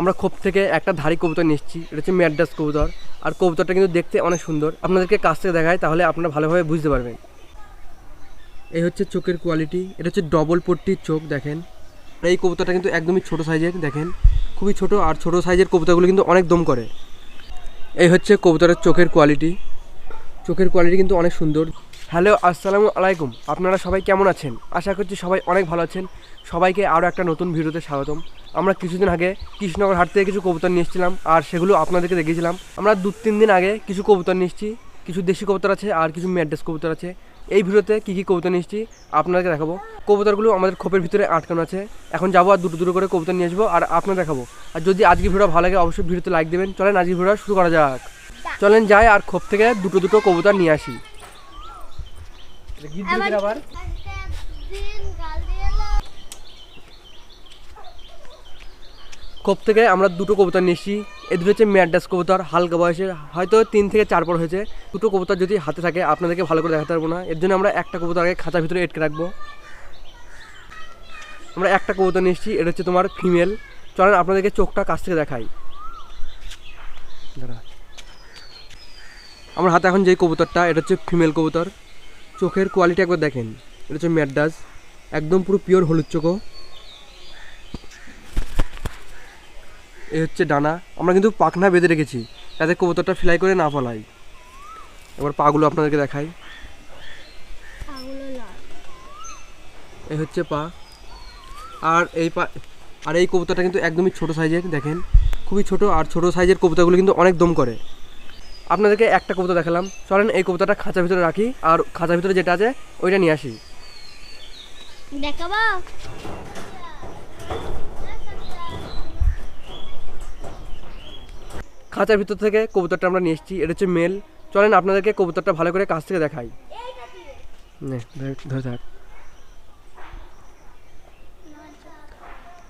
আমরা খোপ থেকে একটা ধারি কবুতর এসেছি। এটা হচ্ছে ম্যাডাস কবুতর। আর কবুতরটা কিন্তু দেখতে অনেক সুন্দর। আপনাদেরকে কাছ থেকে দেখায় তাহলে আপনারা ভালোভাবে বুঝতে পারবেন। এই হচ্ছে চোখের কোয়ালিটি এটা হচ্ছে ডবল পট্টির চোখ, দেখেন। এই কবুতরটা কিন্তু একদমই ছোট সাইজের দেখেন। খুবই ছোট, আর ছোট সাইজের কবুতরগুলো কিন্তু অনেক দম করে। এই হচ্ছে কবুতরের চোখের কোয়ালিটি চোখের কোয়ালিটি কিন্তু অনেক সুন্দর। হ্যালো, আসসালামু আলাইকুম। আপনারা সবাই কেমন আছেন? আশা করছি সবাই অনেক ভালো আছেন। সবাইকে আরও একটা নতুন ভিডিওতে স্বাগতম। আমরা কিছুদিন আগে কৃষ্ণনগর হাট থেকে কিছু কবুতর নিয়ে এসেছিলাম আর সেগুলো আপনাদেরকে দেখিয়েছিলাম। আমরা দু তিন দিন আগে কিছু কবুতর নিয়ে এসেছি, কিছু দেশি কবুতর আছে আর কিছু ম্যাড্রেস কবুতর আছে। এই ভিডিওতে কী কী কবুতর নিয়ে এসেছি আপনাদেরকে দেখাবো। কবুতরগুলো আমাদের খোপের ভিতরে আটকানো আছে। এখন যাব আর দুটো দুটো করে কবুতর নিয়ে আসব আর আপনার দেখাবো। আর যদি আজকে ভিডিও ভালো লাগে অবশ্যই ভিডিওতে লাইক দেবেন। চলেন আজকে ভিডিও শুরু করা যাক। চলেন যাই আর খোপ থেকে দুটো দুটো কবুতর নিয়ে আসি। গিট দিয়েছে আবার। খোপ থেকে আমরা দুটো কবুতর নিয়ে এসেছি এ দুটো হচ্ছে ম্যাডাস কবুতর হালকা বয়সের। হয়তো তিন থেকে চার পর হয়েছে। দুটো কবুতর যদি হাতে থাকে আপনাদেরকে ভালো করে দেখাতে পারব না। এর জন্য আমরা একটা কবুতর আগে খাঁচার ভিতরে এটকে রাখব। আমরা একটা কবুতর নিয়ে এসেছি এটা হচ্ছে তোমার ফিমেল। চলেন আপনাদেরকে চোখটা কাছ থেকে দেখাই। আমার হাতে এখন যেই কবুতরটা এটা হচ্ছে ফিমেল কবুতর। চোখের কোয়ালিটি একবার দেখেন। এটা হচ্ছে ম্যাডাস একদম পুরো পিওর হলুদ চোখো। এই হচ্ছে ডানা। আমরা কিন্তু পাখনা বেঁধে রেখেছি যাতে কবুতরটা ফ্লাই করে না পালাই এবার পাগুলো আপনাদেরকে দেখাই। এই হচ্ছে পা। আর এই পা আর এই কবুতরটা কিন্তু একদমই ছোট সাইজের দেখেন। খুবই ছোট আর ছোট সাইজের কবুতরগুলো কিন্তু অনেক দম করে। আপনাদেরকে একটা কবুতর দেখালাম। চলেন এই কবুতরটা খাঁচার ভিতরে রাখি আর খাঁচার ভিতরে যেটা আছে ওইটা নিয়ে আসি। দেখাবো? খাঁচার ভিতর থেকে কবুতরটা আমরা নিয়ে এসেছি এটা হচ্ছে মেল। চলেন আপনাদেরকে কবুতরটা ভালো করে কাছ থেকে দেখাই। ধরে থাক।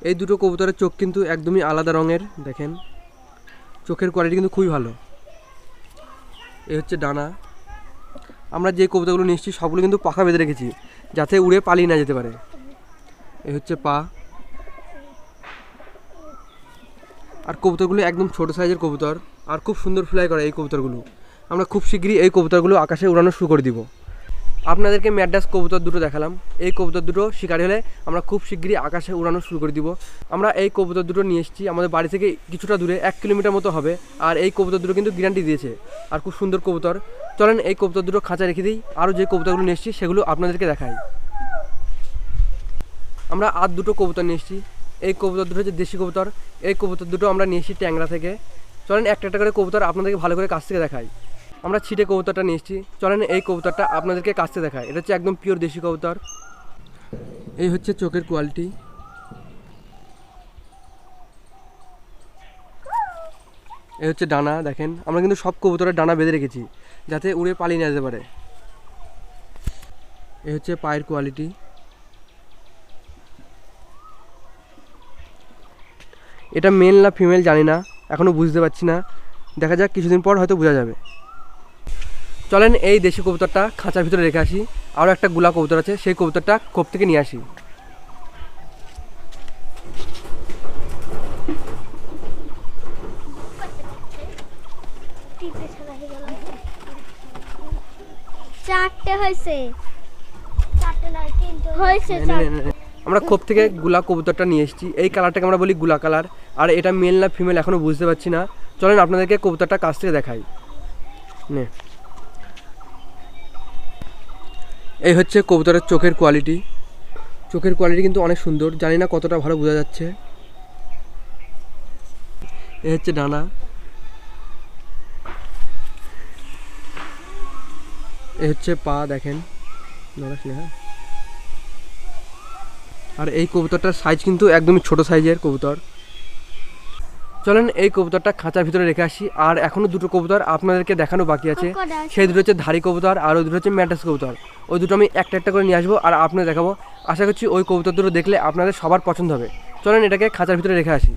এই দুটো কবুতরের চোখ কিন্তু একদমই আলাদা রঙের দেখেন। চোখের কোয়ালিটি কিন্তু খুবই ভালো। এই হচ্ছে ডানা। আমরা যে কবিতাগুলো নিয়ে সবগুলো কিন্তু পাখা বেঁধে রেখেছি, যাতে উড়ে পালিয়ে না যেতে পারে। এই হচ্ছে পা। আর কবুতরগুলো একদম ছোট সাইজের কবুতর, আর খুব সুন্দর ফ্লাই করে এই কবুতরগুলো। আমরা খুব শীঘ্রই এই কবুতরগুলো আকাশে উড়ানো শুরু করে দিব। আপনাদেরকে ম্যাডাস কবুতর দুটো দেখালাম। এই কবুতর দুটো শিকারি হলে আমরা খুব শীঘ্রই আকাশে উড়ানো শুরু করে দিব। আমরা এই কবুতর দুটো নিয়ে এসেছি। আমাদের বাড়ি থেকে কিছুটা দূরে, এক কিলোমিটার মতো হবে। আর এই কবুতর দুটো কিন্তু গ্যারান্টি দিয়েছে। আর খুব সুন্দর কবুতর। চলেন এই কবুতর দুটো খাঁচা রেখে দিই। আরও যে কবুতরগুলো নিয়ে এসেছি, সেগুলো আপনাদেরকে দেখাই। আমরা আর দুটো কবুতর নিয়ে এসেছি। এই কবুতর দুটো হচ্ছে দেশি কবুতর। এই কবুতর দুটো আমরা নিয়ে এসেছি ট্যাংরা থেকে। চলেন একটা একটা করে কবুতর আপনাদেরকে ভালো করে কাছ থেকে দেখাই। আমরা ছিটে কবুতরটা নিয়ে এসেছি। চলেন এই কবুতরটা আপনাদেরকে কাছ দেখায় এটা হচ্ছে একদম পিওর দেশি কবুতর। এই হচ্ছে চোখের কোয়ালিটি এই হচ্ছে ডানা, দেখেন। আমরা কিন্তু সব কবুতরের ডানা বেঁধে রেখেছি, যাতে উড়ে পালিয়ে না যেতে পারে। এই হচ্ছে পায়ের কোয়ালিটি এটা মেল না ফিমেল জানি না এখনও বুঝতে পারছি না। দেখা যাক কিছুদিন পর হয়তো বোঝা যাবে। চলেন এই দেশি কবুতরটা খাঁচার ভিতরে রেখে আসি। আরও একটা গুলা কবুতর আছে সেই কবুতরটা কোপ থেকে নিয়ে আসি। চারটে হয়েছে। আমরা খোপ থেকে গুলা কবুতরটা নিয়ে এসেছি। এই কালারটাকে আমরা বলি গুলা কালার। আর এটা মেল না ফিমেল এখনও বুঝতে পারছি না। চলেন আপনাদেরকে কবুতরটা কাছ থেকে দেখাই। নে। এই হচ্ছে কবুতরের চোখের কোয়ালিটি চোখের কোয়ালিটি কিন্তু অনেক সুন্দর। জানি না কতটা ভালো বোঝা যাচ্ছে। এই হচ্ছে ডানা। এই হচ্ছে পা, দেখেন। হ্যাঁ। আর এই কবুতরটার সাইজ কিন্তু একদমই ছোট সাইজের কবুতর। চলেন এই কবুতরটা খাঁচার ভিতরে রেখে আসি। আর এখনও দুটো কবুতর আপনাদেরকে দেখানো বাকি আছে। সেই দুটো হচ্ছে ধারি কবুতর আর ওই দুটো হচ্ছে ম্যাটাস কবুতর। ওই দুটো আমি একটা একটা করে নিয়ে আসব আর আপনাদের দেখাবো। আশা করছি ওই কবুতর দুটো দেখলে আপনাদের সবার পছন্দ হবে। চলেন এটাকে খাঁচার ভিতরে রেখে আসি।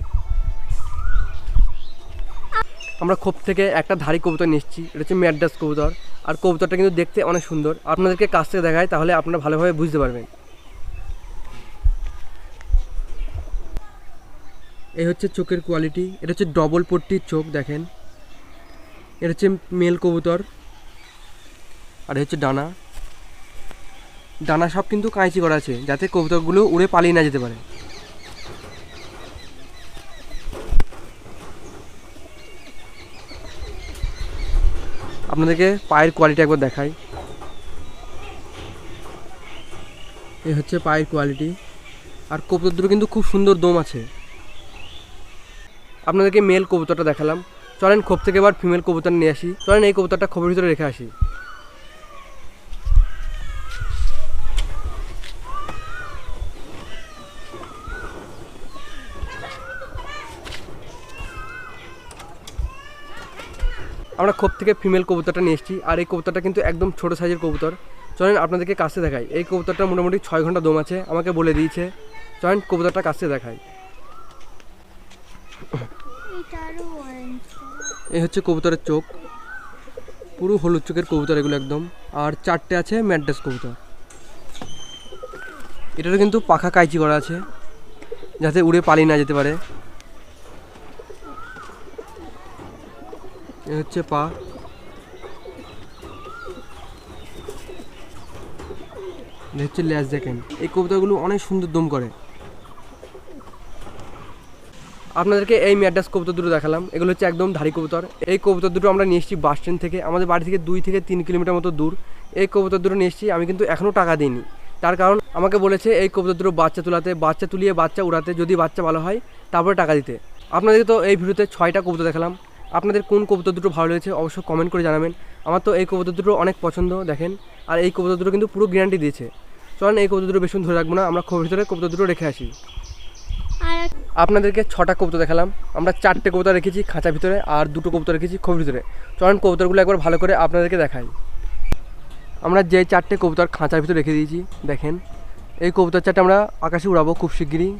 আমরা খোপ থেকে একটা ধারি কবুতর এসেছি এটা হচ্ছে ম্যাডাস কবুতর। আর কবুতরটা কিন্তু দেখতে অনেক সুন্দর। আপনাদেরকে কাছ থেকে দেখায় তাহলে আপনারা ভালোভাবে বুঝতে পারবেন। এই হচ্ছে চোখের কোয়ালিটি এটা হচ্ছে ডবল পট্টির চোখ, দেখেন। এটা হচ্ছে মেল কবুতর, আর হচ্ছে ডানা। ডানা সব কিন্তু কাঁচি করা আছে, যাতে কবুতরগুলো উড়ে পালিয়ে না যেতে পারে। আপনাদেরকে পায়ের কোয়ালিটি একবার দেখাই। এই হচ্ছে পায়ের কোয়ালিটি আর কবুতর দুটো কিন্তু খুব সুন্দর দম আছে। আপনাদেরকে মেল কবুতরটা দেখালাম। চলেন খোপ থেকে এবার ফিমেল কবুতর নিয়ে আসি। চলেন এই কবুতরটা খোপের ভিতরে রেখে আসি। আমরা খোপ থেকে ফিমেল কবুতরটা নিয়ে এসেছি। আর এই কবুতরটা কিন্তু একদম ছোট সাইজের কবুতর। চলেন আপনাদেরকে কাছে দেখাই। এই কবুতরটা মোটামুটি ছয় ঘণ্টা দম আছে। আমাকে বলে দিয়েছে। চলেন কবুতরটা কাছে অরেঞ্জ এই হচ্ছে কবুতরের চোখ। পুরো হলুদ চোখের কবুতর এগুলো একদম। আর চারটে আছে ম্যাড্রাস কবুতর। এটারও কিন্তু পাখা কাইচি করা আছে, যাতে উড়ে পালিয়ে না যেতে পারে। এ হচ্ছে পা। হচ্ছে ল্যাস দেখেন। এই কবুতরগুলো অনেক সুন্দর দম করে। আপনাদেরকে এই ম্যাডাস কবুতর দুটো দেখালাম। এগুলো হচ্ছে একদম ধারি কবুতর। এই কবুতর দুটো আমরা নিয়ে এসেছি বাস স্ট্যান্ড থেকে। আমাদের বাড়ি থেকে দুই থেকে তিন কিলোমিটার মতো দূর। এই কবুতর দুটো নিয়ে এসেছি। আমি কিন্তু এখনও টাকা দিইনি। তার কারণ আমাকে বলেছে এই কবুতর দুটো বাচ্চা তোলাতে, বাচ্চা তুলিয়ে বাচ্চা উড়াতে যদি বাচ্চা ভালো হয়, তারপরে টাকা দিতে। আপনাদেরকে তো এই ভিডিওতে ছয়টা কবুতর দেখালাম। আপনাদের কোন কবুতর দুটো ভালো লেগেছে অবশ্যই কমেন্ট করে জানাবেন। আমার তো এই কবুতর দুটো অনেক পছন্দ, দেখেন। আর এই কবুতর দুটো কিন্তু পুরো গ্যারান্টি দিয়েছে। চলেন এই কবুতর দুটো বেশি ধরে রাখব না। আমরা খুব ভিতরে কবুতর দুটো রেখে আসি। আপনাদেরকে ছটা কবুতর দেখালাম। আমরা চারটে কবুতর রেখেছি খাঁচা ভিতরে আর দুটো কবুতর রেখেছি খোপের ভিতরে। চলেন কবুতরগুলো একবার ভালো করে আপনাদেরকে দেখাই। আমরা যে চারটে কবুতর খাঁচার ভিতরে রেখে দিয়েছি, দেখেন। এই কবুতর চারটে আমরা আকাশে উড়াবো খুব শিগগিরই।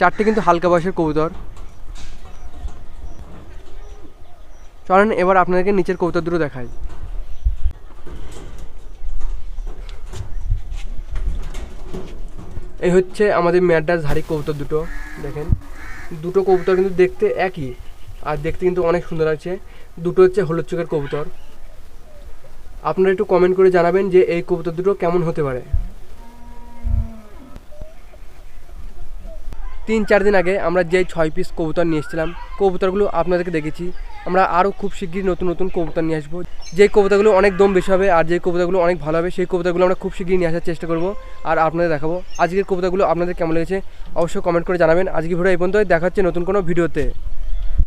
চারটে কিন্তু হালকা বয়সের কবুতর। চলেন এবার আপনাদেরকে নিচের কবুতর দুটো দেখাই। এই হচ্ছে আমাদের ম্যাডাস ধারি কবুতর দুটো, দেখেন। দুটো কবুতর কিন্তু দেখতে একই, আর দেখতে কিন্তু অনেক সুন্দর আছে দুটো হচ্ছে হলুদ চোখের কবুতর। আপনারা একটু কমেন্ট করে জানাবেন যে এই কবুতর দুটো কেমন হতে পারে। তিন চার দিন আগে আমরা যে ছয় পিস কবুতর নিয়ে এসেছিলাম, কবুতরগুলো আপনাদেরকে দেখেছি। আমরা আরও খুব শিগগিরই নতুন নতুন কবুতর নিয়ে আসব। যেই কবুতরগুলো অনেক দম বেশি হবে আর যেই কবুতরগুলো অনেক ভালো হবে, সেই কবুতরগুলো আমরা খুব শিগগিরই নিয়ে আসার চেষ্টা করব আর আপনাদের দেখাবো। আজকের কবুতরগুলো আপনাদের কেমন লেগেছে? অবশ্যই কমেন্ট করে জানাবেন। আজকে ভিডিও এই পর্যন্ত দেখাচ্ছে নতুন কোনো ভিডিওতে।